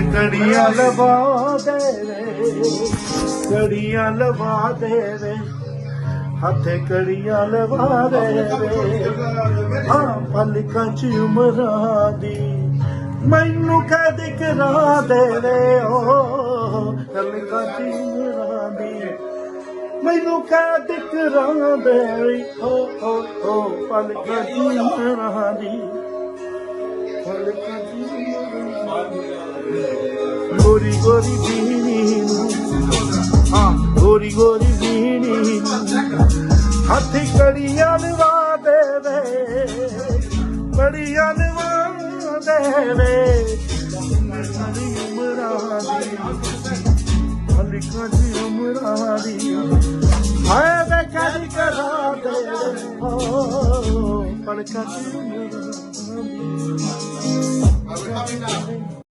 ਕੜੀਆਂ ਲਵਾ ਦੇਵੇ। ਕੜੀਆਂ ਲਵਾ ਦੇਵੇ। ਹੱਥੇ ਕੜੀਆਂ ਲਵਾ ਦੇਵੇ। ਹਾਂ ਪਲਕਾਂ ਚ ਉਮਰਾਂ ਦੀ ਮੈਨੂੰ ਕਹਿ ਦੇ ਕਰਾ ਦੇਵੇ। ਓ ਪਲਕਾਂ ਚ ਉਮਰਾਂ ਦੀ ਮੈਨੂੰ ਕਹਿ ਦੇ ਕਰਾ ਦੇਵੇ। ਓ ਓ ਓ ਪਲਕਾਂ ਚ ਉਮਰਾਂ ਦੀ ਪਲਕਾਂ ਚ ਉਮਰਾਂ ਦੀ। ਗੋਰੀ ਗੋਰੀ ਬੀਨੀ ਹਾਂ, ਗੋਰੀ ਗੋਰੀ ਬੀਨੀ ਨੂੰ ਹੱਥੀ ਕੜੀਆਂ ਲਵਾ ਦੇਵੇ, ਕੜੀਆਂ ਲਵਾ ਦੇਵੇ। ਸਾਰੀ ਉਮਰਾਂ ਦੀ ਹਲਿਕਾਂ ਦੀ ਉਮਰਾਂ ਦੀ, ਹਾਏ ਵੇ ਕਦੀ ਕਰਾ ਦੇ। ਹੋ ਪਲਕਾਂ ਦੀ ਉਮਰਾਂ ਦੀ।